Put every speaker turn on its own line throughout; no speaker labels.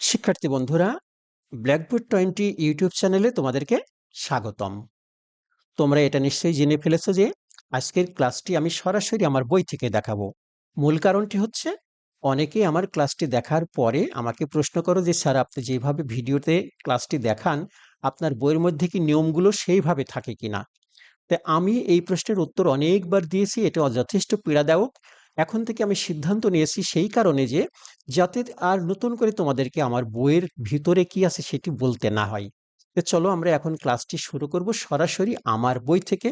শিক্ষার্থী বন্ধুরা blackboard twenty YouTube চ্যানেলে তোমাদেরকে স্বাগতম। তোমরা এটা নিশ্চয়ই জেনে ফেলেছো যে, আজকের ক্লাসটি আমি সরাসরি আমার বই থেকে দেখাবো। মূল কারণটি হচ্ছে, অনেকেই আমার ক্লাসটি দেখার পরে আমাকে প্রশ্ন করো যে, স্যার, আপনি যেভাবে ভিডিওতে ক্লাসটি দেখান, আপনার বইয়ের মধ্যে কি নিয়মগুলো সেইভাবে থাকে কিনা? তাই আমি এই প্রশ্নের উত্তর অনেকবার দিয়েছি, এটা যথেষ্ট পীড়াদায়ক। এখন থেকে আমি সিদ্ধান্ত নিয়েছি সেই কারণে যে, যাতে আর নতুন করে তোমাদেরকে আমার বইয়ের ভিতরে কি আছে সেটি বলতে না হয়। তো চলো আমরা এখন ক্লাসটি শুরু করব সরাসরি আমার বই থেকে।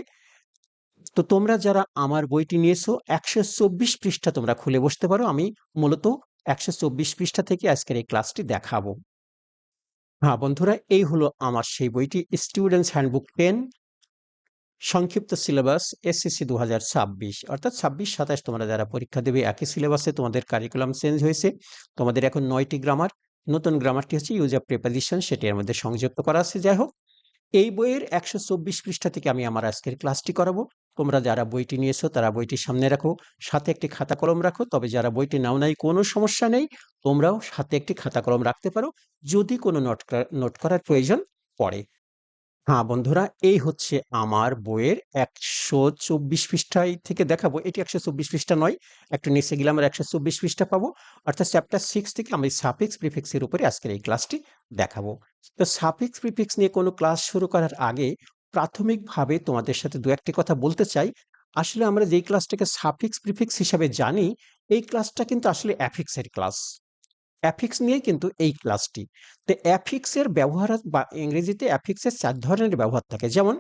তো তোমরা যারা আমার বইটি নিয়েছো, একশো চব্বিশ পৃষ্ঠা তোমরা খুলে বসতে পারো। আমি মূলত একশো চব্বিশ পৃষ্ঠা থেকে আজকের এই ক্লাসটি দেখাবো। হ্যাঁ বন্ধুরা, এই হলো আমার সেই বইটি, স্টুডেন্টস হ্যান্ডবুক টেন সংক্ষিপ্ত সিলেবাস এসএসসি দু হাজার ছাব্বিশ। অর্থাৎ ছাব্বিশ, সাতাশ তোমরা যারা পরীক্ষা দেবে, একই সিলেবাসে তোমাদের কারিকুলাম চেঞ্জ হয়েছে। তোমাদের এখন নয়টি গ্রামার নতুন গ্রামারটি হচ্ছে ইউজ অফ প্রিপাজিশন সেটি এর মধ্যে সংযুক্ত করা আছে। যাই হোক, এই বইয়ের একশো চব্বিশ পৃষ্ঠা থেকে আমি আমার আজকের ক্লাসটি করাবো। তোমরা যারা বইটি নিয়েছো, তারা বইটি সামনে রাখো। সাথে একটি খাতা কলম রাখো। তবে যারা বইটি নাও নাই, কোনো সমস্যা নেই। তোমরাও সাথে একটি খাতা কলম রাখতে পারো। যদি কোনো নোট নোট করার প্রয়োজন পড়ে। হ্যাঁ বন্ধুরা, এই হচ্ছে আমার বইয়ের একশো চব্বিশ পৃষ্ঠায় থেকে দেখাবো। এটি একশো চব্বিশ পৃষ্ঠা নয়, একটু নিচে গেলে আমরা একশো চব্বিশ পৃষ্ঠা পাবো। অর্থাৎ চ্যাপ্টার সিক্স থেকে আমি সাফিক্স প্রিফিক্সের উপরে আজকের এই ক্লাসটি দেখাবো। তো সাফিক্স প্রিফিক্স নিয়ে কোনো ক্লাস শুরু করার আগে প্রাথমিকভাবে তোমাদের সাথে দু একটি কথা বলতে চাই। আসলে আমরা যেই ক্লাসটাকে সাফিক্স প্রিফিক্স হিসাবে জানি, এই ক্লাসটা কিন্তু আসলে অ্যাফিক্সের ক্লাস অ্যাফিক্স নিয়ে কিন্তু এই ক্লাসটি তো অ্যাফিক্সের ব্যবহার বা ইংরেজিতে অ্যাফিক্সের চার ধরনের ব্যবহার থাকে। যেমন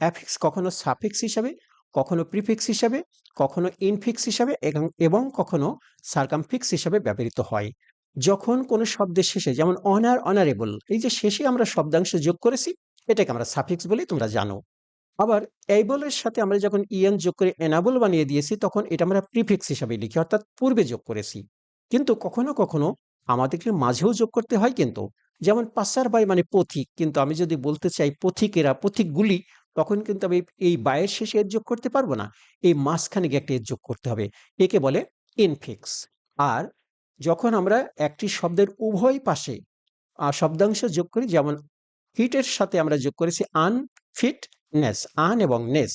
অ্যাফিক্স কখনো সাফিক্স হিসাবে, কখনো প্রিফিক্স হিসাবে, কখনো ইনফিক্স হিসাবে এবং কখনো সার্কামফিক্স হিসাবে ব্যবহৃত হয়। যখন কোনো শব্দের শেষে, যেমন অনার অনারেবল এই যে শেষে আমরা শব্দাংশ যোগ করেছি, এটাকে আমরা সাফিক্স বলি তোমরা জানো। আবার এইবলের সাথে আমরা যখন ইএন যোগ করে এনাবল বানিয়ে দিয়েছি, তখন এটা আমরা প্রিফিক্স হিসাবে লিখি, অর্থাৎ পূর্বে যোগ করেছি। কিন্তু কখনো কখনো আমাদেরকে মাঝেও যোগ করতে হয় কিন্তু, যেমন পাসার বাই মানে পথিক, কিন্তু আমি যদি বলতে চাই পথিকেরা, পথিকগুলি, তখন কিন্তু আমি এই বায়ের শেষে এর যোগ করতে পারব না। এই মাঝখানে গিয়ে একটা এর যোগ করতে হবে। একে বলে ইনফিক্স আর যখন আমরা একটি শব্দের উভয় পাশে শব্দাংশ যোগ করি, যেমন ফিটের সাথে আমরা যোগ করেছি আনফিট নেস আন এবং নেস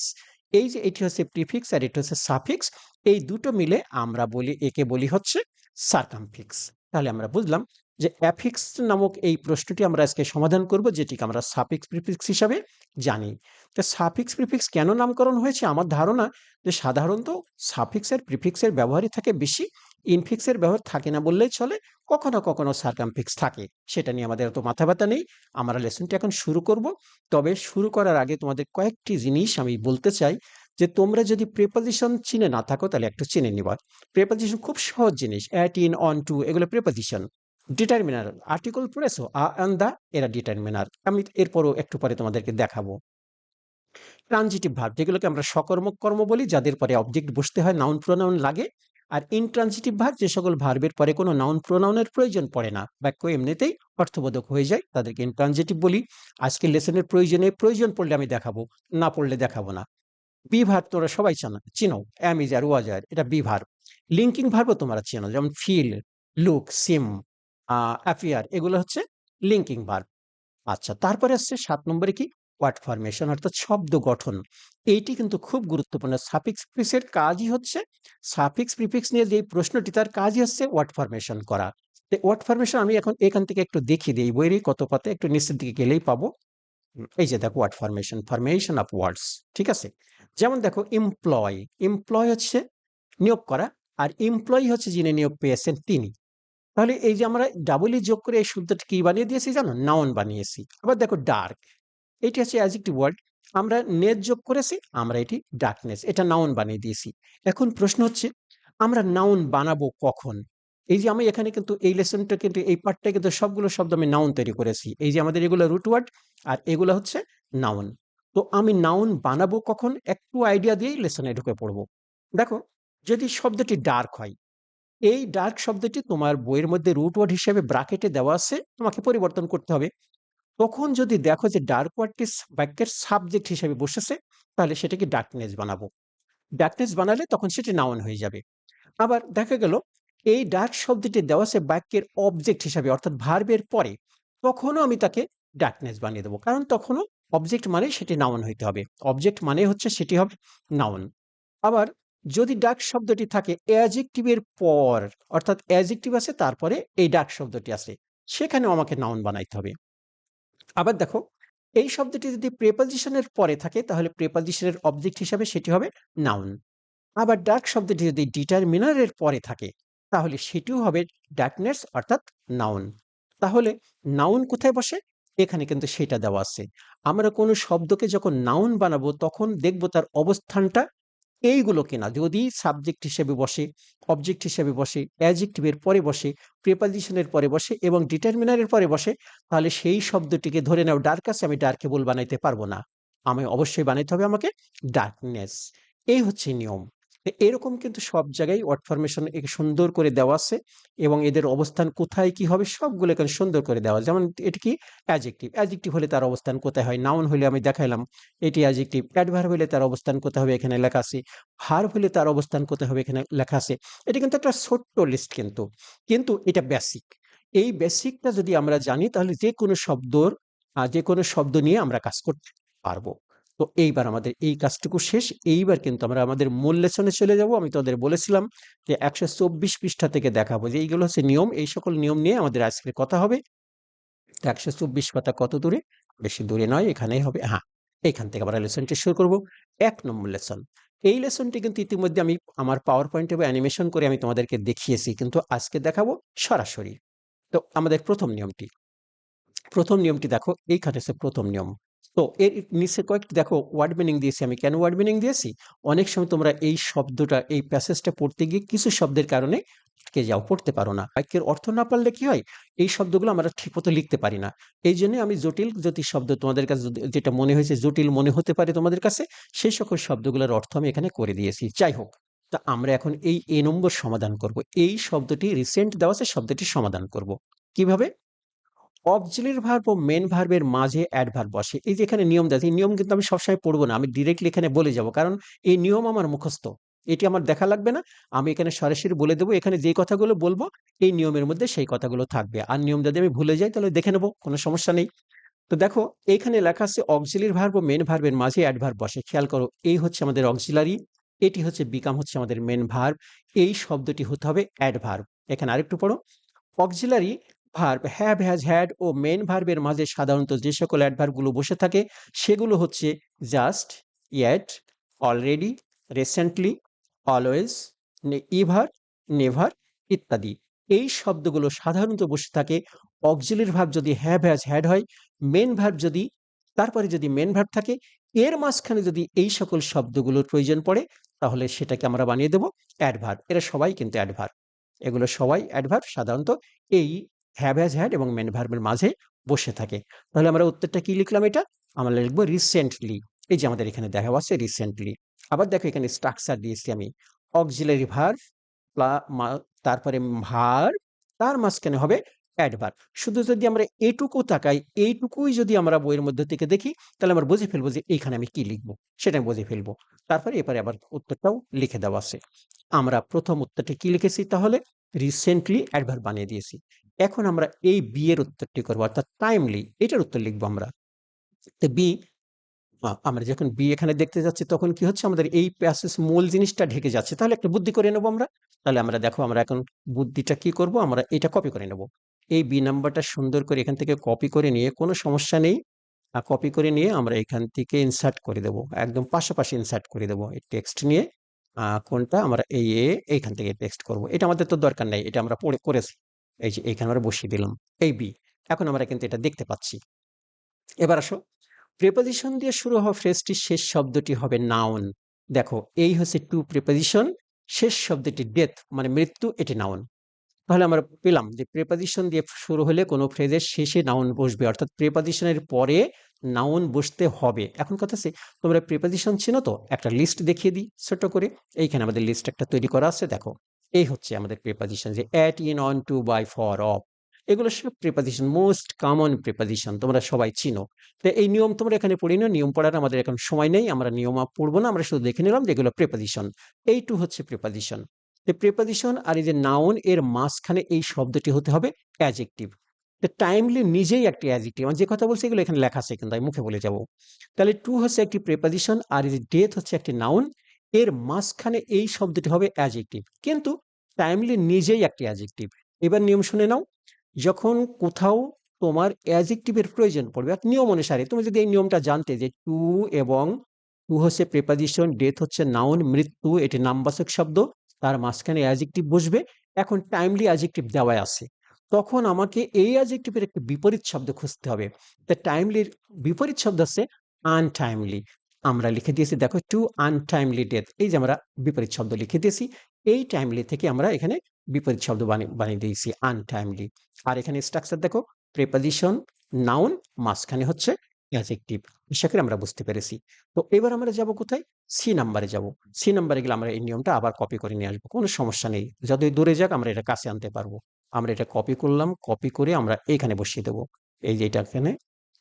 এই যে এটি হচ্ছে প্রিফিক্স আর এটি হচ্ছে সাফিক্স এই দুটো মিলে আমরা বলি, একে বলি হচ্ছে সার্কামফিক্স তাহলে আমরা বুঝলাম যে অ্যাফিক্স নামক এই প্রশ্নটি আমরা আজকে সমাধান করব, যেটিকে আমরা সাফিক্স প্রিফিক্স হিসাবে জানি। তো সাফিক্স প্রিফিক্স কেন নামকরণ হয়েছে? আমার ধারণা যে সাধারণত সাফিক্সের প্রিফিক্সের ব্যবহারই থাকে বেশি, ইনফিক্সের ব্যবহার থাকে না বললেই চলে, কখনো কখনো সার্কামফিক্স থাকে। সেটা নিয়ে আমাদের এত মাথা ব্যথা নেই। আমরা লেসনটি এখন শুরু করব। তবে শুরু করার আগে তোমাদের কয়েকটি জিনিস আমি বলতে চাই। যে তোমরা যদি প্রেপোজিশন চিনে না থাকো, তাহলে একটু চিনে নিবা। প্রেপোজিশন খুব সহজ জিনিস অ্যাট ইন অন টু এগুলো প্রেপোজিশন ডিটারমিনার আর্টিকল পড়েছো আ অ্যান্ড দা এরা ডিটারমিনার আমি এরপরও একটু পরে তোমাদেরকে দেখাবো। ট্রানজিটিভ ভার্ব যেগুলোকে আমরা সকর্মক কর্ম বলি, যাদের পরে অবজেক্ট বসতে হয় নাউন প্রোনাউন লাগে। আর ইনট্রানজিটিভ ভার্ব যে সকল ভার্বের পরে কোনো নাউন প্রোনাউনের প্রয়োজন পড়ে না। বাক্য এমনিতেই অর্থবোধক হয়ে যায়, তাদেরকে ইনট্রানজিটিভ বলি। আজকের লেসনের প্রয়োজনে প্রয়োজন পড়লে আমি দেখাবো, না পড়লে দেখাবো না। বি ভার্ব তোমরা সবাই জানো চিনো অ্যামিজ আর ওয়াজ আর এটা বি ভার্ব লিঙ্কিং ভার্বও তোমরা চেনো, যেমন ফিল, লুক, সিম অ্যাফিয়ার, এগুলো হচ্ছে লিঙ্কিং ভার্ব। আচ্ছা তারপরে আসছে সাত নম্বরে কি? ওয়ার্ড ফরমেশন, অর্থাৎ শব্দ গঠন। এইটি কিন্তু খুব গুরুত্বপূর্ণ। সাফিক্স প্রিফিক্সের কাজই হচ্ছে, সাফিক্স প্রিফিক্স নিয়ে যে প্রশ্নটি, তার কাজই হচ্ছে ওয়ার্ড ফরমেশন করা। তো ওয়ার্ড ফরমেশন আমি এখন এখান থেকে একটু দেখিয়ে দিই বইয়েরই কত পাতে একটু নিচের দিকে গেলেই পাবো। এই যে দেখো, word formation formation of words, ঠিক আছে? যেমন দেখো এমপ্লয় এমপ্লয় হচ্ছে নিয়োগ করা আর এমপ্লয়ি হচ্ছে যিনি নিয়োগ পেয়েছেন তিনি। তাহলে এই যে আমরা ডাবলি যোগ করে এই শব্দটি কি বানিয়ে দিয়েছি জানো? নাউন বানিয়েছি। আবার দেখো ডার্ক এটি হচ্ছে অ্যাজেক্টিভ ওয়ার্ড আমরা নেট যোগ করেছি, আমরা এটি ডার্কনেস এটা নাউন বানিয়ে দিয়েছি। এখন প্রশ্ন হচ্ছে, আমরা নাউন বানাবো কখন? এই যে আমি এখানে কিন্তু এই লেসনটা কিন্তু, এই পার্টটা কিন্তু সবগুলো শব্দ আমি নাউন তৈরি করেছি। এই যে আমাদের এগুলো রুট ওয়ার্ড আর এগুলো হচ্ছে নাউন তো আমি নাউন বানাবো কখন? একটু আইডিয়া দিয়েই লেসনে ঢুকে পড়ব। দেখো, যদি শব্দটি ডার্ক হয়, এই ডার্ক শব্দটি তোমার বইয়ের মধ্যে রুট ওয়ার্ড হিসেবে ব্রাকেটে দেওয়া আছে, তোমাকে পরিবর্তন করতে হবে। তখন যদি দেখো যে ডার্ক ওয়ার্ডটি বাক্যের সাবজেক্ট হিসেবে বসেছে, তাহলে সেটাকে ডার্কনেস বানাবো। ডার্কনেস বানালে তখন সেটি নাউন হয়ে যাবে। আবার দেখা গেল, এই ডার্ক শব্দটি দেওয়া আছে বাক্যের অবজেক্ট হিসাবে, অর্থাৎ ভার্বের পরে, তখনও আমি তাকে ডার্কনেস বানিয়ে দেবো। কারণ তখনও অবজেক্ট মানে সেটি নাউন হইতে হবে। অবজেক্ট মানে হচ্ছে সেটি হবে নাউন আবার যদি ডাক শব্দটি থাকে অ্যাজেক্টিভের পর, অর্থাৎ অ্যাজেক্টিভ আছে, তারপরে এই ডাক শব্দটি আছে, সেখানেও আমাকে নাউন বানাইতে হবে। আবার দেখো, এই শব্দটি যদি প্রেপোজিশনের পরে থাকে, তাহলে প্রেপোজিশনের অবজেক্ট হিসাবে সেটি হবে নাউন আবার ডাক শব্দটি যদি ডিটারমিনারের পরে থাকে, তাহলে সেটিও হবে ডাকনেস অর্থাৎ নাউন তাহলে নাউন কোথায় বসে? এখানে কিন্তু সেটা দেওয়া আছে। আমরা কোনো শব্দকে যখন নাউন বানাবো, তখন দেখব তার অবস্থানটা এইগুলো কিনা। যদি সাবজেক্ট হিসেবে বসে অবজেক্ট হিসেবে বসে অ্যাজেক্টিভের পরে বসে প্রেপাজিশনের পরে বসে এবং ডিটারমিনারের পরে বসে, তাহলে সেই শব্দটিকে ধরে নাও ডার্ক আছে, আমি ডার্কেবল বানাইতে পারব না। আমি অবশ্যই বানাইতে হবে আমাকে ডার্কনেস এই হচ্ছে নিয়ম। এরকম কিন্তু সব জায়গায় ওয়ার্ড ফরমেশন সুন্দর করে দেওয়া আছে এবং এদের অবস্থান কোথায় কি হবে সবগুলো এখানে সুন্দর করে দেওয়া। যেমন এটি কি? অ্যাজেক্টিভ অ্যাজেক্টিভ হলে তার অবস্থান কোথায় হয়? নাউন হলে আমি দেখাইলাম। এটি অ্যাজেক্টিভ অ্যাডভার্ব হলে তার অবস্থান কোথায় হবে এখানে লেখা আছে। ভার্ব হলে তার অবস্থান কোথায় হবে এখানে লেখা আছে। এটা কিন্তু একটা ছোট্ট লিস্ট কিন্তু। কিন্তু এটা বেসিক এই বেসিকটা যদি আমরা জানি তাহলে যে কোনো শব্দর যে কোনো শব্দ নিয়ে আমরা কাজ করতে পারব। তো এইবার আমাদের এই কাজটুকু শেষ। এইবার কিন্তু আমরা আমাদের মূল লেসনে চলে যাব। আমি তোমাদের বলেছিলাম যে একশো চব্বিশ পৃষ্ঠা থেকে দেখাবো যে এইগুলো হচ্ছে নিয়ম। এই সকল নিয়ম নিয়ে আমাদের আজকে কথা হবে। একশো চব্বিশ পাতা কত দূরে? বেশি দূরে নয়, এখানেই হবে। হ্যাঁ এইখান থেকে আমরা লেসনটি শুরু করব। এক নম্বর লেসন এই লেসনটি কিন্তু ইতিমধ্যে আমি আমার পাওয়ার পয়েন্টে বা অ্যানিমেশন করে আমি তোমাদেরকে দেখিয়েছি, কিন্তু আজকে দেখাবো সরাসরি। তো আমাদের প্রথম নিয়মটি। প্রথম নিয়মটি দেখো, এইখানে হচ্ছে প্রথম নিয়ম। তো এর নিচে কয়েকটি, দেখো ওয়ার্ড মিনিং দিয়েছি আমি। কেন ওয়ার্ড মিনিং দিয়েছি? অনেক সময় তোমরা এই শব্দটা, এই প্যাসেজটা পড়তে গিয়ে কিছু শব্দের কারণে আটকে যাও, পড়তে পারো না। বাক্যের অর্থ না পারলে কি হয়? এই শব্দগুলো আমরা ঠিকমতো লিখতে পারি না। এই জন্য আমি জটিল যদি শব্দ তোমাদের কাছে যেটা মনে হয়েছে জটিল মনে হতে পারে তোমাদের কাছে, সেই সকল শব্দগুলোর অর্থ আমি এখানে করে দিয়েছি। যাই হোক, তা আমরা এখন এই এ নম্বর সমাধান করব। এই শব্দটি রিসেন্ট দেওয়া আছে, শব্দটি সমাধান করব। কীভাবে? অবজিলির ভার্ব ও মেন ভার্বের মাঝে অ্যাডভার্ব বসে। এই যে এখানে নিয়ম দেয়, এই নিয়ম কিন্তু আমি সবসময় পড়ব না, আমি ডিরেক্টলি এখানে বলে যাব, কারণ এই নিয়ম আমার মুখস্থ। এটি আমার দেখা লাগবে না, আমি এখানে সরাসরি বলে দেবো, এখানে যে কথাগুলো বলব, এই নিয়মের মধ্যে সেই কথাগুলো থাকবে। আর নিয়ম যদি আমি ভুলে যাই, তাহলে দেখে নেব, কোনো সমস্যা নেই। তো দেখো এইখানে লেখা আছে অক্সিলির ভার্ব ও মেন ভার্বের মাঝে অ্যাডভার্ব বসে। খেয়াল করো, এই হচ্ছে আমাদের অক্সিলারি এটি হচ্ছে বিকাম হচ্ছে আমাদের মেন ভার্ব এই শব্দটি হতে হবে অ্যাডভার্ব এখানে আরেকটু পড়ো। Auxiliary verb have has had O main ভার্বের মাঝে সাধারণত যে সকল অ্যাডভার্বগুলো বসে থাকে, সেগুলো হচ্ছে just yet already recently always ever never ইত্যাদি। এই শব্দগুলো সাধারণত বসে থাকে অক্সিলির ভাব যদি হ্যাভ হ্যাজ হ্যাড হয় মেন ভার্ব যদি, তারপরে যদি মেন ভার্ব থাকে, এর মাঝখানে যদি এই সকল শব্দগুলোর প্রয়োজন পড়ে, তাহলে সেটাকে আমরা বানিয়ে দেব অ্যাডভার্ব এরা সবাই কিন্তু অ্যাডভার্ব এগুলো সবাই অ্যাডভার্ব সাধারণত এই হ্যাভ হ্যাজ হ্যাড এবং মেন ভার্বের মাঝে বসে থাকে। তাহলে আমরা উত্তরটা কি লিখলাম এটা? আমরা লিখব রিসেন্টলি এই যে আমাদের এখানে দেখা আছে রিসেন্টলি আবার দেখো এখানে স্ট্রাকচার দিয়েছি আমি। অক্সিলারি ভার্ব তারপরে ভার তার মাঝখানে হবে অ্যাডভার্ব শুধু যদি আমরা এইটুকু তাকাই, এইটুকুই যদি আমরা বইয়ের মধ্যে থেকে দেখি, তাহলে আমরা বুঝে ফেলব যে এইখানে আমি কি লিখব। সেটা আমি বুঝে ফেলব। তারপরে এবারে আবার উত্তরটাও লিখে দেওয়া আছে। আমরা প্রথম উত্তরটা কি লিখেছি তাহলে? রিসেন্টলি অ্যাডভার্ব বানিয়ে দিয়েছি। এখন আমরা এই বি এর উত্তরটি করব, অর্থাৎ টাইমলি এটার উত্তর লিখব আমরা। তো বি আমরা যখন বি এখানে দেখতে যাচ্ছি, তখন কি হচ্ছে? আমাদের এই প্যাসেজ মূল জিনিসটা ঢেকে যাচ্ছে। তাহলে একটা বুদ্ধি করে নেব আমরা। তাহলে আমরা দেখো, আমরা এখন বুদ্ধিটা কি করব? আমরা এটা কপি করে নেব। এই বি নাম্বারটা সুন্দর করে এখান থেকে কপি করে নিয়ে, কোনো সমস্যা নেই। আর কপি করে নিয়ে আমরা এখান থেকে ইনসার্ট করে দেব। একদম পাশাপাশি ইনসার্ট করে দেবো এই টেক্সট নিয়ে। কোনটা? আমরা এই এ এইখান থেকে টেক্সট করব। এটা আমাদের তো দরকার নাই। এটা আমরা পড়ে, করেছি। এই যে এইখানে আমরা বসিয়ে দিলাম এই বি এখন আমরা কিন্তু এটা দেখতে পাচ্ছি। এবার আসো। প্রেপোজিশন দিয়ে শুরু হওয়া ফ্রেজটির শেষ শব্দটি হবে নাউন দেখো, এই হচ্ছে টু প্রেপোজিশন শেষ শব্দটি ডেথ মানে মৃত্যু, এটি নাউন তাহলে আমরা পেলাম যে প্রেপোজিশন দিয়ে শুরু হলে কোনো ফ্রেজের শেষে নাউন বসবে, অর্থাৎ প্রেপোজিশনের পরে নাউন বসতে হবে। এখন কথা আছে তোমরা প্রেপোজিশন ছিল তো? একটা লিস্ট দেখিয়ে দিই ছোট করে। এইখানে আমাদের লিস্ট একটা তৈরি করা আছে, দেখো। এই হচ্ছে আমাদের প্রেপোজিশন যে at in on to by for of এগুলো সব প্রিপোজিশন মোস্ট কমন প্রিপোজিশন তোমরা সবাই চিনো। তো এই নিয়ম তোমরা এখানে পড়ি না নিয়ম পড়ার আমাদের এখন সময় নেই, আমরা নিয়ম পড়ব না, আমরা শুধু দেখে নিলাম যে এগুলো প্রিপোজিশন এই টু হচ্ছে প্রিপোজিশন প্রেপোজিশন আর এই যে নাউন এর মাঝখানে এই শব্দটি হতে হবে অ্যাজেক্টিভ টাইমলি নিজেই একটি অ্যাজেক্টিভ আমি যে কথা বলছি, এগুলো এখানে লেখা আছে, কিন্তু আমি মুখে বলে যাব। তাহলে টু হচ্ছে একটি প্রেপোজিশন আর যে ডেথ হচ্ছে একটি নাউন এর মাঝখানে এই শব্দটি হবে অ্যাজেক্টিভ কিন্তু টাইমলি নিজেই একটি অ্যাজেক্টিভ এবার নিয়ম শুনে নাও, যখন কোথাও তোমার অ্যাজেক্টিভের প্রয়োজন পড়বে এক নিয়ম অনুসারে তুমি যদি এই নিয়মটা জানতে যে টু এবং টু হচ্ছে প্রেপাজিশন ডেথ হচ্ছে নাউন মৃত্যু, এটি নামবাচক শব্দ, তার মাঝখানে অ্যাজেক্টিভ বসবে, এখন টাইমলি অ্যাজেক্টিভ দেওয়া আছে। তখন আমাকে এই অ্যাজেক্টিভের একটি বিপরীত শব্দ খুঁজতে হবে। তা টাইমলির বিপরীত শব্দ আছে আনটাইমলি আমরা লিখে দিয়েছি, দেখো টু আনটাইমলি ডেথ এই যে আমরা বিপরীত শব্দ লিখে দিয়েছি, এই টাইমলি থেকে আমরা এখানে বিপরীত শব্দ বানিয়ে দিয়েছি আনটাইমলি আর এখানে স্ট্রাকচার দেখো প্রেপোজিশন নাউন মাঝখানে হচ্ছে অ্যাজেক্টিভ আশা করি আমরা বুঝতে পেরেছি। তো এবার আমরা যাব কোথায়? সি নাম্বারে যাব। সি নাম্বারে গেলে আমরা এই নিয়মটা আবার কপি করে নিয়ে আসব, কোনো সমস্যা নেই। যতই দূরে যাক, আমরা এটা কাছে আনতে পারব। আমরা এটা কপি করলাম কপি করে আমরা এইখানে বসিয়ে দেবো। এই যে এটা এখানে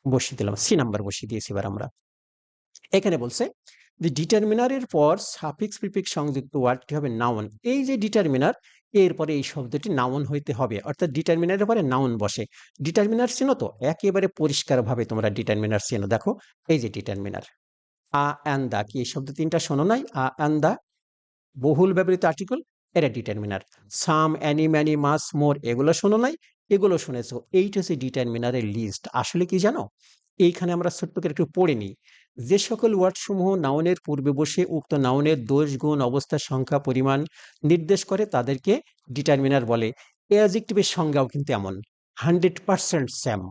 বসিয়ে দিলাম সি নাম্বার বসিয়ে দিয়েছি এবার আমরা। এখানে বলছে যে ডিটারমিনারের পর সাফিক্স প্রিফিক্স সংযুক্ত ওয়ার্ডটি হবে নাউন এই যে ডিটারমিনার এরপরে এই শব্দটি নাউন হইতে হবে। অর্থাৎ ডিটারমিনারের পরে নাউন বসে। ডিটারমিনার চেনো তো একেবারে পরিষ্কারভাবে তোমরা ডিটারমিনার চেনো দেখো। এই যে ডিটারমিনার আ অ্যান্ড দা কি এই শব্দ তিনটা শোনো নাই? আ অ্যান্ড দা বহুল ব্যবহৃত আর্টিকেল এটা determiner some any many much more এগুলো শোনো নাই? এগুলো শুনেছো। এইটা হচ্ছে ডিটারমিনারের লিস্ট আসলে কি জানো? এইখানে আমরা ছোট্ট করে একটু পড়ে নিই। যে সকল ওয়ার্ডসমূহ নাউনের পূর্বে বসে উক্ত নাউনের দোষ গুণ অবস্থার সংখ্যা পরিমাণ নির্দেশ করে তাদেরকে ডিটারমিনার বলে। অ্যাজেক্টিভের সংজ্ঞাও কিন্তু এমন। Hundred percent same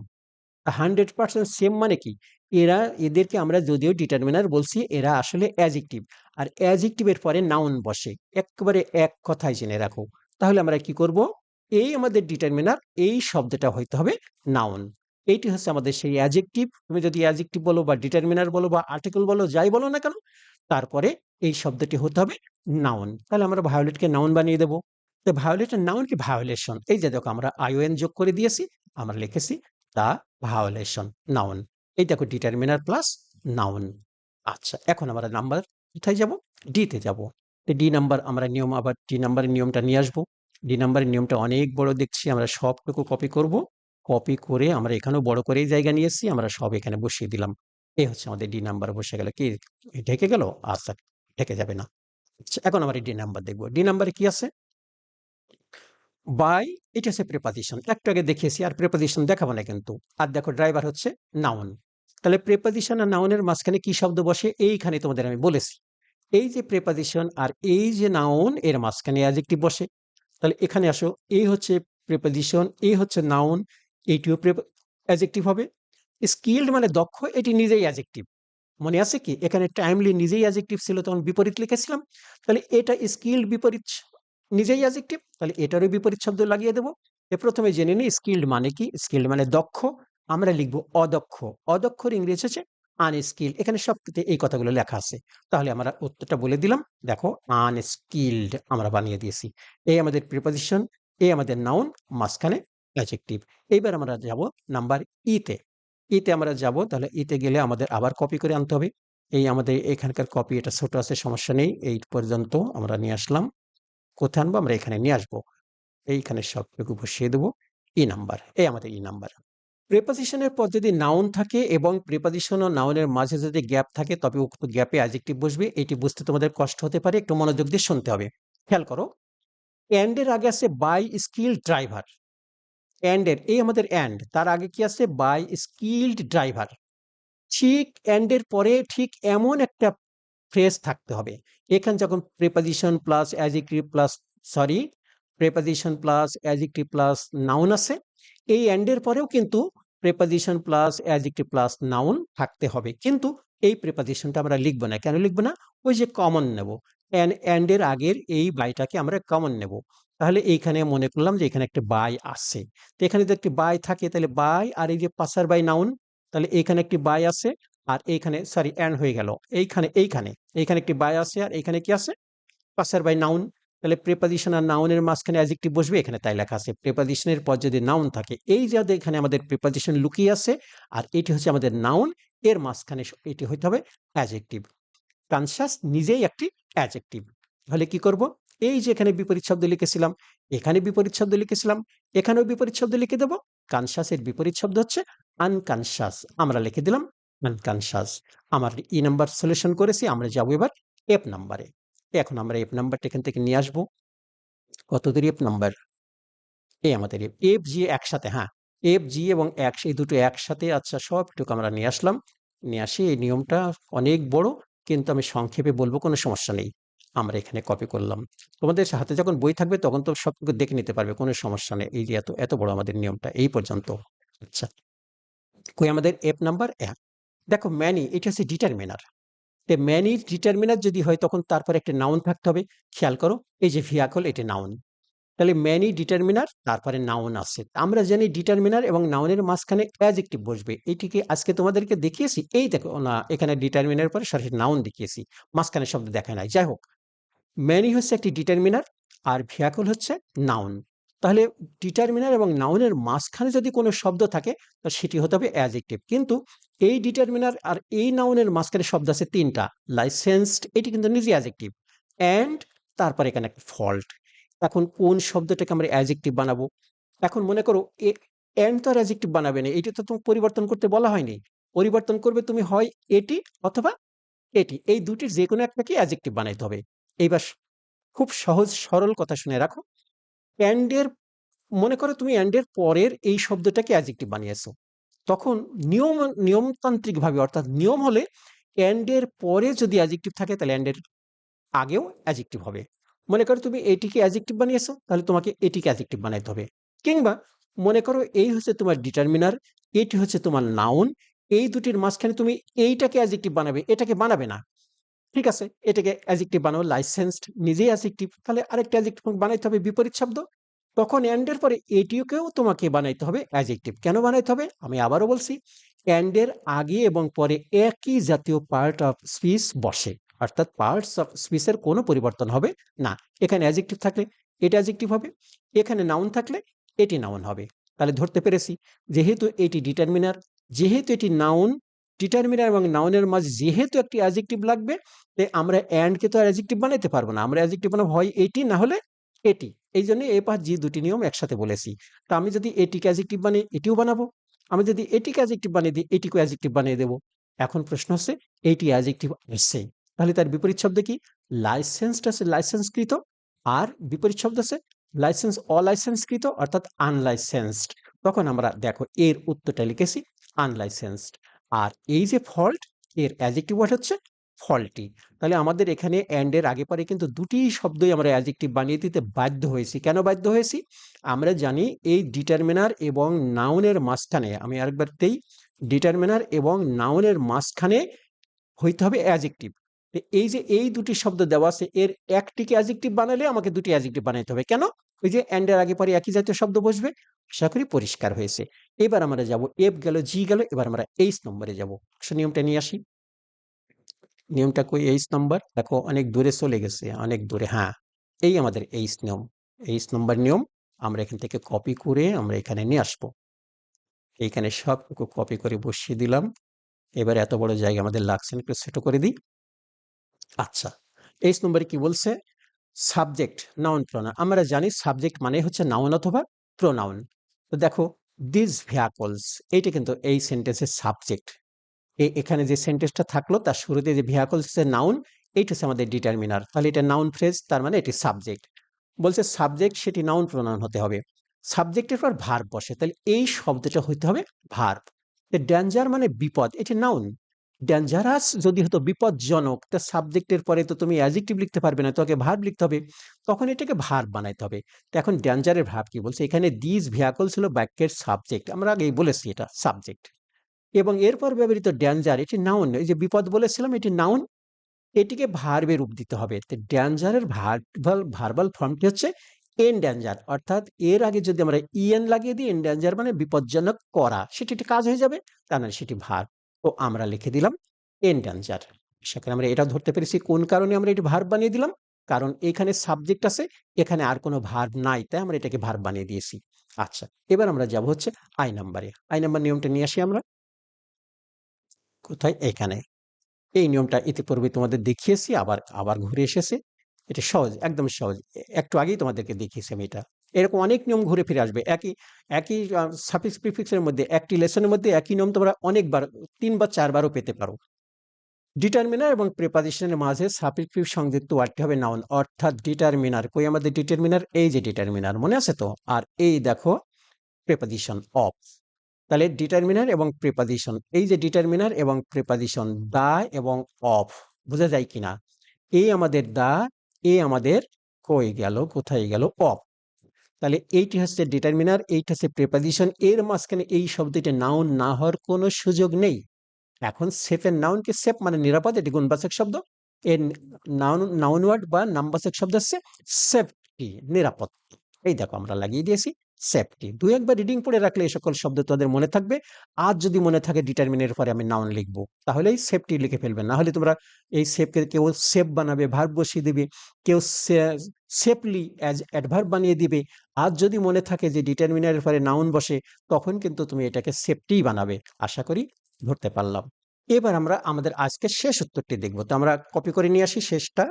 hundred percent same মানে কি? এরা, এদেরকে আমরা যদিও ডিটারমিনার বলছি, এরা আসলে অ্যাজেক্টিভ আর অ্যাজেক্টিভের পরে নাউন বসে। একেবারে এক কথায় জেনে রাখো। তাহলে আমরা কি করব? এই আমাদের ডিটারমিনার এই শব্দটা হইতে হবে নাউন এইটি হচ্ছে আমাদের সেই অ্যাজেক্টিভ তুমি যদি অ্যাজেক্টিভ বলো বা ডিটারমিনার বলো বা আর্টিকেল বলো, যাই বলো না কেন, তারপরে এই শব্দটি হতে হবে নাউন তাহলে আমরা ভায়োলেটকে নাউন বানিয়ে দেবো। তো ভায়োলেটের নাউন কি ভায়োলেশন এই যে দেখো, আমরা আইওএন যোগ করে দিয়েছি, আমরা লিখেছি দা ভায়োলেশন নাউন এই দেখো ডিটারমিনার প্লাস নাউন আচ্ছা এখন আমরা নাম্বার কোথায় যাব? ডিতে যাব। তো ডি নাম্বার আমরা নিয়ম আবার ডি নাম্বারের নিয়মটা নিয়ে আসব। ডি নাম্বারের নিয়মটা অনেক বড় দেখছি, আমরা সবটুকু কপি করব। কপি করে আমরা এখানেও বড় করেই জায়গা নিয়েছি আমরা সব এখানে বসিয়ে দিলাম। এই হচ্ছে আমাদের ডি নাম্বার বসে গেল। কি ঢেকে গেল? আচ্ছা ঢেকে যাবে না। আচ্ছা, এখন আমরা ডি নাম্বার দেখব। ডি নাম্বারে কি আছে? বাই এটা হচ্ছে প্রেপাজিশন একটু আগে দেখিয়েছি আর প্রেপাজিশন দেখাবো না কিন্তু। আর দেখো ড্রাইভার হচ্ছে নাউন তাহলে প্রেপাজিশন আর নাউনের মাঝখানে কি শব্দ বসে? এইখানে তোমাদের আমি বলেছি। এই যে প্রেপাজিশন আর এই যে নাউন এর মাঝখানে অ্যাজেক্টিভ বসে। তাহলে এখানে আসো এই হচ্ছে প্রেপাজিশন এই হচ্ছে নাউন এইটিও অ্যাজেক্টিভ হবে। স্কিল্ড মানে দক্ষ, এটি নিজেই অ্যাজেক্টিভ মনে আছে কি? এখানে টাইমলি নিজেই অ্যাজেক্টিভ ছিল, তখন বিপরীত লিখেছিলাম। তাহলে এটা স্কিল্ড বিপরীত নিজেই অ্যাজেক্টিভ তাহলে এটারও বিপরীত শব্দ লাগিয়ে দেবো। এ প্রথমে জেনে নিই স্কিল্ড মানে কি? স্কিল্ড মানে দক্ষ। আমরা লিখব অদক্ষ। অদক্ষর ইংরেজি হচ্ছে আনস্কিল্ড এখানে সবকিছু এই কথাগুলো লেখা আছে। তাহলে আমরা উত্তরটা বলে দিলাম। দেখো আনস্কিল্ড আমরা বানিয়ে দিয়েছি। এই আমাদের প্রিপোজিশন এই আমাদের নাউন মাঝখানে অ্যাজেক্টিভ এইবার আমরা যাব নাম্বার ইতে ইতে আমরা যাব, তাহলে ইতে গেলে আমাদের আবার কপি করে আনতে হবে। এই আমাদের এখানকার কপি এটা ছোট আছে, সমস্যা নেই। এই পর্যন্ত আমরা নিয়ে আসলাম। কোথায় আনব? আমরা এখানে নিয়ে আসব। এইখানে সবটুকু বসিয়ে দেবো। ই নাম্বার এই আমাদের ই নাম্বার প্রেপোজিশনের পর যদি নাউন থাকে এবং প্রেপোজিশন ও নাউনের মাঝে যদি গ্যাপ থাকে, তবে উক্ত গ্যাপে অ্যাজেক্টিভ বসবে। এটি বুঝতে তোমাদের কষ্ট হতে পারে, একটু মনোযোগ দিয়ে শুনতে হবে। খেয়াল করো। অ্যান্ডের আগে আছে বাই স্কিল ড্রাইভার অ্যান্ডের এই আমাদের অ্যান্ড তার আগে কি আছে? বাই স্কিল্ড ড্রাইভার ঠিক অ্যান্ডের পরে ঠিক এমন একটা ফ্রেজ থাকতে হবে। এখানে যখন preposition plus adjective plus sorry preposition plus adjective plus noun আছে, এই অ্যান্ডের পরেও কিন্তু preposition plus adjective plus noun থাকতে হবে। কিন্তু এই প্রেপোজিশনটা আমরা লিখব না। কেন লিখব না? ওই যে কমন নেব। অ্যান্ড অ্যান্ডের আগের এই বাইটাকে আমরা কমন নেব। তাহলে এইখানে মনে করলাম যে এখানে একটা বাই আছে। তো এখানে যদি একটি বাই থাকে তাহলে বাই আর এই যে পাসার বাই নাউন তাহলে এখানে একটি বাই আছে আর এইখানে সরি অ্যান্ড হয়ে গেল। এইখানে এইখানে এইখানে একটি বাই আছে আর এইখানে কি আছে? পাসার বাই নাউন তাহলে প্রেপাজিশন আর নাউনের মাঝখানে অ্যাজেক্টিভ বসবে, এখানে তাই লেখা আছে। প্রেপাজিশনের পর যদি নাউন থাকে, এই যে এখানে আমাদের প্রেপাজিশন লুকিয়ে আছে আর এটি হচ্ছে আমাদের নাউন এর মাঝখানে এটি হইতে হবে অ্যাজেক্টিভ কনসাস নিজেই একটি অ্যাজেক্টিভ তাহলে কি করব? এই যে এখানে বিপরীত শব্দ লিখেছিলাম, এখানে বিপরীত শব্দ লিখেছিলাম, এখানেও বিপরীত শব্দ লিখে দেব। কনসাসের বিপরীত শব্দ হচ্ছে আনকনসাস। আমরা লিখে দিলাম আনকনসাস। আমার ই নাম্বার সলিউশন করেছি, আমরা যাব এবার এফ নাম্বারে এখন আমরা এফ নাম্বারটা এখান থেকে নিয়ে আসব। কত দূর এফ নাম্বার এই আমাদের এফ এফ জি একসাথে হ্যাঁ। এফ জি এবং এক এই দুটো একসাথে আচ্ছা সবটুকু আমরা নিয়ে আসলাম। নিয়ে আসি, এই নিয়মটা অনেক বড়, কিন্তু আমি সংক্ষেপে বলব, কোনো সমস্যা নেই। আমরা এখানে কপি করলাম। তোমাদের হাতে যখন বই থাকবে তখন তো সব দেখে নিতে পারবে, কোনো সমস্যা নেই। এই এত এত বড় আমাদের নিয়মটা, এই পর্যন্ত। আচ্ছা। কই আমাদের এফ নাম্বার এক। দেখো ম্যানি এটা হচ্ছে ডিটারমিনার ম্যানি ডিটারমিনার যদি হয় তখন তারপর একটা নাউন থাকতে হবে। খেয়াল করো, এই যে ভিয়াকল এটি নাউন তাহলে ম্যানি ডিটারমিনার তারপরে নাউন আছে। আমরা জানি ডিটারমিনার এবং নাউনের মাঝখানে অ্যাজেক্টিভ বসবে। এটিকে আজকে তোমাদেরকে দেখিয়েছি। এই দেখো, না, এখানে ডিটারমিনার পরে সরাসরি নাউন দেখিয়েছি। মাঝখানে শব্দ দেখা নাই। যাই হোক ম্যানি হচ্ছে একটি ডিটারমিনার আর ভিয়াকল হচ্ছে নাউন তাহলে ডিটারমিনার এবং নাউনের মাঝখানে যদি কোনো শব্দ থাকে, তো সেটি হতে হবে অ্যাজেক্টিভ কিন্তু এই ডিটারমিনার আর এই নাউনের মাঝখানে শব্দ আছে তিনটা লাইসেন্সড এটি কিন্তু নিজে অ্যাজেক্টিভ অ্যান্ড তারপর এখানে একটা ফল্ট এখন কোন শব্দটাকে আমরা অ্যাজেক্টিভ বানাবো? এখন মনে করো অ্যান্ড তো আর অ্যাজেক্টিভ বানাবে না, এটা তো তুমি পরিবর্তন করতে বলা হয়নি। পরিবর্তন করবে তুমি হয় এটি অথবা এটি। এই দুটির যে কোনো একটাকে অ্যাজেক্টিভ বানাইতে হবে। এইবার খুব সহজ, সরল কথা শুনে রাখো। অ্যান্ডের মনে করো তুমি অ্যান্ডের পরের এই শব্দটাকে অ্যাজেক্টিভ বানিয়েছো। তখন নিয়ম, নিয়মতান্ত্রিকভাবে অর্থাৎ নিয়ম হলে অ্যান্ডের পরে যদি অ্যাজেক্টিভ থাকে তাহলে অ্যান্ডের আগেও অ্যাজেক্টিভ হবে। মনে করো তুমি এটিকে অ্যাজেক্টিভ বানিয়েছো, তাহলে তোমাকে এটিকে অ্যাজেক্টিভ বানাইতে হবে। কিংবা মনে করো এই হচ্ছে তোমার ডিটারমিনার এটি হচ্ছে তোমার নাউন এই দুটির মাঝখানে তুমি এইটাকে অ্যাজেক্টিভ বানাবে, এটাকে বানাবে না। ঠিক আছে, এটাকে অ্যাজেক্টিভ বানাও লাইসেন্সড নিজেই অ্যাজেক্টিভ তাহলে আরেকটা অ্যাজেক্টিভ বানাইতে হবে, বিপরীত শব্দ। তখন অ্যান্ডের পরে এটিকেও তোমাকে বানাইতে হবে অ্যাজেক্টিভ কেন বানাইতে হবে? আমি আবারও বলছি অ্যান্ডের আগে এবং পরে একই জাতীয় পার্ট অফ স্পিচ বসে, অর্থাৎ পার্টস অফ স্পিচের কোনো পরিবর্তন হবে না। এখানে অ্যাজেক্টিভ থাকলে এটা অ্যাজেক্টিভ হবে, এখানে নাউন থাকলে এটি নাউন হবে। তাহলে ধরতে পেরেছি, যেহেতু এটি ডিটারমিনার যেহেতু এটি নাউন ডিটারমিনার এবং নাউনের মাঝে যেহেতু একটি অ্যাজেক্টিভ লাগবে, তাই আমরা অ্যান্ডকে তো আর অ্যাজেক্টিভ বানাইতে পারব না। আমরা অ্যাজেক্টিভ বানাবো, হয় এটি, না হলে এটি। এই জন্য এ পাঁচ জি দুটি নিয়ম একসাথে বলেছি। তা আমি যদি এটিকে অ্যাজেক্টিভ বানিয়ে, এটিও বানাবো। আমি যদি এটিকে অ্যাজেক্টিভ বানিয়ে দিই এটিকে অ্যাজেক্টিভ বানিয়ে দেবো। এখন প্রশ্ন হচ্ছে এইটি অ্যাজেক্টিভ আসছে। তাহলে তার বিপরীত শব্দ কি? লাইসেন্সড আছে লাইসেন্সকৃত আর বিপরীত শব্দ আছে লাইসেন্স অলাইসেন্সকৃত অর্থাৎ আনলাইসেন্সড তখন আমরা দেখো, এর উত্তরটা লিখেছি আনলাইসেন্সড আর এই যে ফল্ট এর অ্যাজেক্টিভ ওয়ার্ড হচ্ছে ফল্টি তাহলে আমাদের এখানে অ্যান্ডের আগে পরে কিন্তু দুটি শব্দই আমরা অ্যাজেক্টিভ বানিয়ে দিতে বাধ্য হয়েছি। কেন বাধ্য হয়েছি? আমরা জানি এই ডিটারমিনার এবং নাউনের মাঝখানে, আমি আরেকবার দেই ডিটারমিনার এবং নাউনের মাঝখানে হইতে হবে অ্যাজেক্টিভ এই যে এই দুটি শব্দ দেওয়া আছে, এর একটিকে অ্যাজেক্টিভ বানালে আমাকে দুটি অ্যাজেক্টিভ বানাইতে হবে। কেন? ওই যে অ্যান্ডের আগে পরে একই জাতীয় শব্দ বসবে। আশা করি পরিষ্কার হয়েছে। এবার আমরা যাব এফ গেল জি গেল, এবার আমরা এইচ নম্বরে যাব। নিয়মটা নিয়ে আসি। নিয়মটা কই? এইচ নম্বর দেখো, অনেক দূরে চলে গেছে, অনেক দূরে। হ্যাঁ এই আমাদের এইচ নিয়ম। এইচ নম্বর নিয়ম, আমরা এখান থেকে কপি করে আমরা এখানে নিয়ে আসব। এইখানে সবটুকু কপি করে বসিয়ে দিলাম। এবার এত বড় জায়গা আমাদের লাগছে একটু ছোট করে দিই। আচ্ছা এইচ নম্বরে কি বলছে? সাবজেক্ট নাউন প্রোনাউন আমরা জানি সাবজেক্ট মানে হচ্ছে নাউন অথবা প্রোনাউন তো দেখো দিস ভেহাকলস এইটা কিন্তু এই সেন্টেন্সের সাবজেক্ট এ, এখানে যে সেন্টেন্সটা থাকল, তার শুরুতে যে ভেহাকলস হচ্ছে নাউন এইটা হচ্ছে আমাদের ডিটারমিনার তাহলে এটা নাউন ফ্রেজ তার মানে এটি সাবজেক্ট বলছে সাবজেক্ট সেটি নাউন প্রোনাউন হতে হবে। সাবজেক্টের পর ভার্ব বসে। তাহলে এই শব্দটা হইতে হবে ভার্ব ড্যাঞ্জার মানে বিপদ, এটি নাউন ডেঞ্জারাস যদি হতো বিপজ্জনক, তা সাবজেক্টের পরে তো তুমি অ্যাজেক্টিভ লিখতে পারবে না তোকে ভার্ব লিখতে হবে। তখন এটাকে ভার্ব বানাইতে হবে। তো এখন ডেঞ্জারের ভার্ব কি বলছে? এখানে দিস ভেহাকল ছিল বাক্যের সাবজেক্ট আমরা আগেই বলেছি এটা সাবজেক্ট এবং এরপর ব্যবহৃত ড্যাঞ্জার এটি নাউন এই যে বিপদ বলেছিলাম, এটি নাউন এটিকে ভার্বে রূপ দিতে হবে। তো ড্যাঞ্জারের ভার্বাল ভার্বাল ফর্মটি হচ্ছে এন ড্যাঞ্জার অর্থাৎ এর আগে যদি আমরা ইএন লাগিয়ে দিই এন ড্যাঞ্জার মানে বিপজ্জনক করা, সেটি একটি কাজ হয়ে যাবে, তা মানে সেটি ভার্ব তো আমরা লিখে দিলাম এন্ডাঞ্জার সেখানে আমরা এটা ধরতে পেরেছি কোন কারণে আমরা এটি ভার্ব বানিয়ে দিলাম? কারণ এখানে সাবজেক্ট আছে, এখানে আর কোনো ভার্ব নাই, তাই আমরা এটাকে ভার্ব বানিয়ে দিয়েছি। আচ্ছা এবার আমরা যাব হচ্ছে আই নাম্বারে আই নাম্বার নিয়মটা নিয়ে আসি আমরা। কোথায়? এখানে। এই নিয়মটা ইতিপূর্বে তোমাদের দেখিয়েছি, আবার আবার ঘুরে এসেছে। এটা সহজ, একদম সহজ। একটু আগেই তোমাদেরকে দেখিয়েছি আমি এটা। এরকম অনেক নিয়ম ঘুরে ফিরে আসবে। একই একই সাফিক্স প্রিফিক্সের মধ্যে, একটি লেসনের মধ্যে একই নিয়ম তোমরা অনেকবার তিন বা চারবারও পেতে পারো। ডিটারমিনার এবং প্রেপাজিশনের মাঝে সাফিক্স সংযুক্ত ওয়ার্ডটি হবে নাউন অর্থাৎ ডিটারমিনার কই আমাদের ডিটারমিনার এই যে ডিটারমিনার মনে আছে তো? আর এই দেখো প্রেপাজিশন অফ তাহলে ডিটারমিনার এবং প্রেপাজিশন এই যে ডিটারমিনার এবং প্রেপাজিশন দা এবং অফ বোঝা যায় কিনা? এই আমাদের দা এ আমাদের কই গেল? কোথায় গেল? অফ তাহলে এইটি হচ্ছে ডিটারমিনার এইটা হচ্ছে প্রেপাজিশন এর মাঝখানে এই শব্দটি নাউন না হওয়ার কোনো সুযোগ নেই। এখন সেফের নাউনকে সেফ মানে নিরাপদ, এটি গুণবাচক শব্দ। এর নাউন নাউন ওয়ার্ড বা নামবাচক শব্দ হচ্ছে সেফটি নিরাপদ। এই দেখো আমরা লাগিয়ে দিয়েছি সেফটি দু একবার রিডিং পড়ে রাখলে এই সকল শব্দ তোমাদের মনে থাকবে। আজ যদি মনে থাকে ডিটারমিনের পরে আমি নাউন লিখব তাহলে এই সেফটি লিখে ফেলবে। না হলে তোমরা এই সেফকে কেউ সেফ বানাবে ভার্ব বসিয়ে দিবে, কেউ সেফলি অ্যাজ অ্যাডভার্ব বানিয়ে দিবে আজ যদি মনে থাকে যে ডিটারমিনারের পরে নাউন বসে, তখন কিন্তু তুমি এটাকে সেফটি বানাবে। আশা করি ধরতে পারলাম। এবার আমরা আমাদের আজকের শেষ উত্তরটি দেখব। তো আমরা কপি করে নিয়ে আসি শেষটা।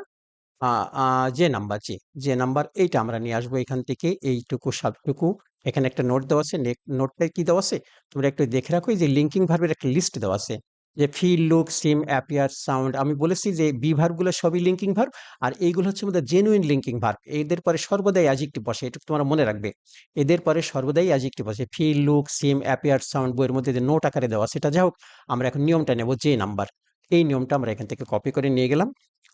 যে নাম্বার যে যে নাম্বার এইটা আমরা নিয়ে আসব এখান থেকে। এইটুকু সবটুকু এখানে একটা নোট দেওয়া আছে। নোটটায় কি দেওয়া আছে? তোমরা একটু দেখে রাখো যে লিঙ্কিং ভার্বের একটা লিস্ট দেওয়া আছে। যে feel look seem appear sound আমি বলেছি যে বি ভার্বগুলো সবই লিঙ্কিং ভার্ব আর এইগুলো হচ্ছে আমাদের জেনুইন লিঙ্কিং ভার্ব এদের পরে সর্বদাই অ্যাজেক্টিভ বসে এটুকু তোমরা মনে রাখবে, এদের পরে সর্বদাই অ্যাজেক্টিভ বসে feel look seem appear sound বইয়ের মধ্যে যে নোট আকারে দেওয়া সেটা যাই হোক, আমরা এখন নিয়মটা নেব যে নাম্বার এই নিয়মটা আমরা এখান থেকে কপি করে নিয়ে গেলাম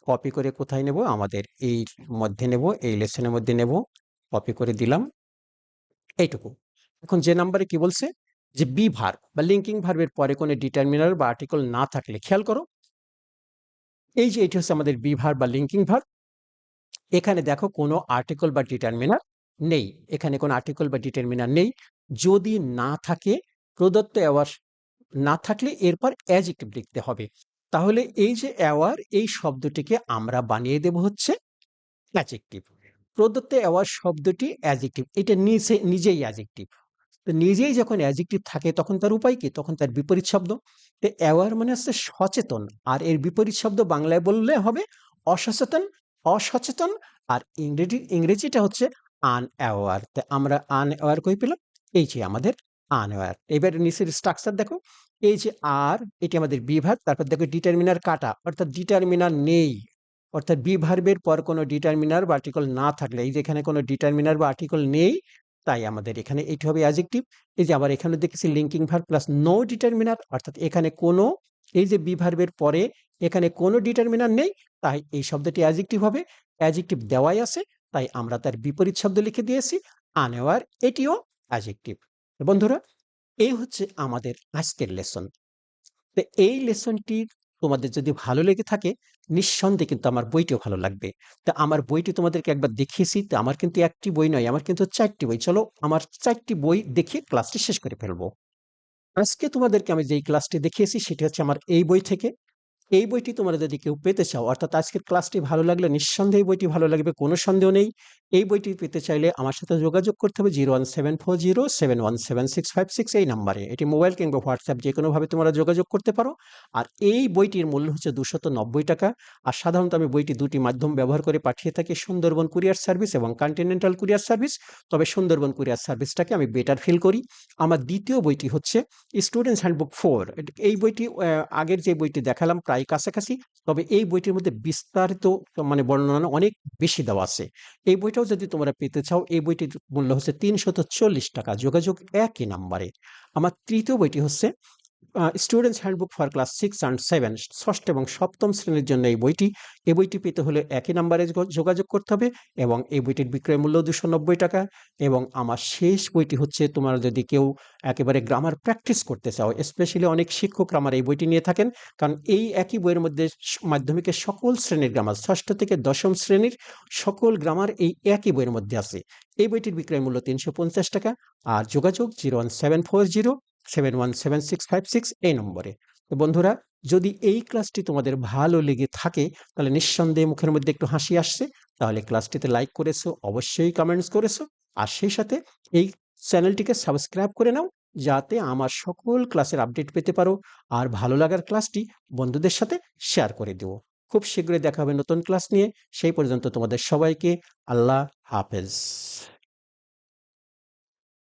কপি করে কোথায় নেব, আমাদের এই মধ্যে নেব, এই লেসনের মধ্যে নেব কপি করে দিলাম, এইটুকু, এখন যে নাম্বারে কি বলছে? যে বি ভার্ব বা লিঙ্কিং ভার্বের পরে কোনো ডিটারমিনার বা আর্টিকেল না থাকলে খেয়াল করো। এই যে এটি হচ্ছে আমাদের বি ভার্ব বা লিঙ্কিং ভার্ব এখানে দেখো কোনো আর্টিকেল বা ডিটারমিনার নেই। এখানে কোনো আর্টিকেল বা ডিটারমিনার নেই। যদি না থাকে, প্রদত্ত অ্যাওয়ার না থাকলে এরপর অ্যাজেক্টিভ লিখতে হবে। তাহলে এই যে অ্যাওয়ার এই শব্দটিকে আমরা বানিয়ে দেব হচ্ছে অ্যাজেক্টিভ প্রদত্ত অ্যাওয়ার শব্দটি অ্যাজেক্টিভ এটা নিজে, নিজেই অ্যাজেক্টিভ তো নিজেই যখন অ্যাজেক্টিভ থাকে তখন তার উপায় কি? তখন তার বিপরীত শব্দ। তো অ্যাওয়ার মানে হচ্ছে সচেতন। আর এর বিপরীত শব্দ বাংলায় বললে হবে অসচেতন অসচেতন। আর ইংরেজি, ইংরেজিটা হচ্ছে আনঅ্যাওয়ার তো আমরা আনঅ্যাওয়ার কই পেলাম? এই যে আমাদের আনঅ্যাওয়ার এবার নিচের স্ট্রাকচার দেখো। এই যে আর এটি আমাদের বিভাগ। তারপর দেখো ডিটারমিনার কাটা। অর্থাৎ ডিটারমিনার নেই। অর্থাৎ বি ভার্বের পর কোনো ডিটারমিনার বা আর্টিকেল না থাকলে, এই যে এখানে কোনো ডিটারমিনার বা আর্টিকেল নেই তাই আমাদের এখানে এটি হবে অ্যাজেক্টিভ এই যে আবার এখানে দেখেছি linking verb plus no determiner অর্থাৎ এখানে কোনো, এই যে বি ভার্বের পরে এখানে কোনো ডিটারমিনার নেই, তাই এই শব্দটি অ্যাজেক্টিভ হবে। অ্যাজেক্টিভ দেওয়াই আছে, তাই আমরা তার বিপরীত শব্দ লিখে দিয়েছি আনেওয়ার এটিও অ্যাজেক্টিভ বন্ধুরা, এই হচ্ছে আমাদের আজকের লেসন তো এই লেসনটি তোমাদের যদি ভালো লেগে থাকে, নিঃসন্দেহে কিন্তু আমার বইটিও ভালো লাগবে। তা আমার বইটি তোমাদেরকে একবার দেখিয়েছি, তো আমার কিন্তু একটি বই নয়, আমার কিন্তু চারটি বই। চলো, আমার চারটি বই দেখিয়ে ক্লাসটি শেষ করে ফেলব। আজকে তোমাদেরকে আমি যেই ক্লাসটি দেখিয়েছি, সেটি হচ্ছে আমার এই বই থেকে। এই বইটি তোমরা যদি কেউ পেতে চাও, অর্থাৎ আজকের ক্লাসটি ভালো লাগলে নিঃসন্দেহে বইটি ভালো লাগবে, কোনো সন্দেহ নেই। এই বইটি পেতে চাইলে আমার সাথে যোগাযোগ করতে হবে zero one seven four zero, seven one seven six five six এই নাম্বারে। এটি মোবাইল কিংবা হোয়াটসঅ্যাপ যে কোনোভাবে তোমরা যোগাযোগ করতে পারো। আর এই বইটির মূল্য হচ্ছে দুশত নব্বই টাকা। আর সাধারণত আমি বইটি দুটি মাধ্যম ব্যবহার করে পাঠিয়ে থাকি, সুন্দরবন কুরিয়ার সার্ভিস এবং কন্টিনেন্টাল কুরিয়ার সার্ভিস। তবে সুন্দরবন কুরিয়ার সার্ভিসটাকে আমি বেটার ফিল করি। আমার দ্বিতীয় বইটি হচ্ছে স্টুডেন্টস হ্যান্ডবুক ফোর। এই বইটি আগের যে বইটি দেখালাম প্রায় কাছাকাছি, তবে এই বইটির মধ্যে বিস্তারিত মানে বর্ণনা অনেক বেশি দেওয়া আছে। এই বইটাও যদি তোমরা পেতে চাও, এই বইটির মূল্য হচ্ছে তিনশত চল্লিশ টাকা। যোগাযোগ একই নাম্বারে। আমার তৃতীয় বইটি হচ্ছে students handbook for class six and seven ষষ্ঠ এবং সপ্তম শ্রেণির জন্য এই বইটি এই বইটি পেতে হলে একই নাম্বারে যোগাযোগ করতে হবে এবং এই বইটির বিক্রয় মূল্য দুশো নব্বই টাকা এবং আমার শেষ বইটি হচ্ছে তোমার যদি কেউ একেবারে গ্রামার প্র্যাকটিস করতে চাও স্পেশালি অনেক শিক্ষক আমার এই বইটি নিয়ে থাকেন, কারণ এই একই বইয়ের মধ্যে মাধ্যমিকের সকল শ্রেণির গ্রামার ষষ্ঠ থেকে দশম শ্রেণির সকল গ্রামার এই একই বইয়ের মধ্যে আছে। এই বইটির বিক্রয় মূল্য তিনশো পঞ্চাশ টাকা, আর যোগাযোগ zero one seven four zero seven one seven six five six এই নম্বরে। তো বন্ধুরা, যদি এই ক্লাসটি তোমাদের ভালো লেগে থাকে, তাহলে নিঃসন্দেহে মুখের মধ্যে একটু হাসি আসছে, তাহলে ক্লাসটিতে লাইক করেছ, অবশ্যই কমেন্টস করেছ, আর সেই সাথে এই চ্যানেলটিকে সাবস্ক্রাইব করে নাও, যাতে আমার সকল ক্লাসের আপডেট পেতে পারো, আর ভালো লাগার ক্লাসটি বন্ধুদের সাথে শেয়ার করে দিও। খুব শীঘ্রই দেখা হবে নতুন ক্লাস নিয়ে, সেই পর্যন্ত তোমাদের সবাইকে আল্লাহ হাফেজ।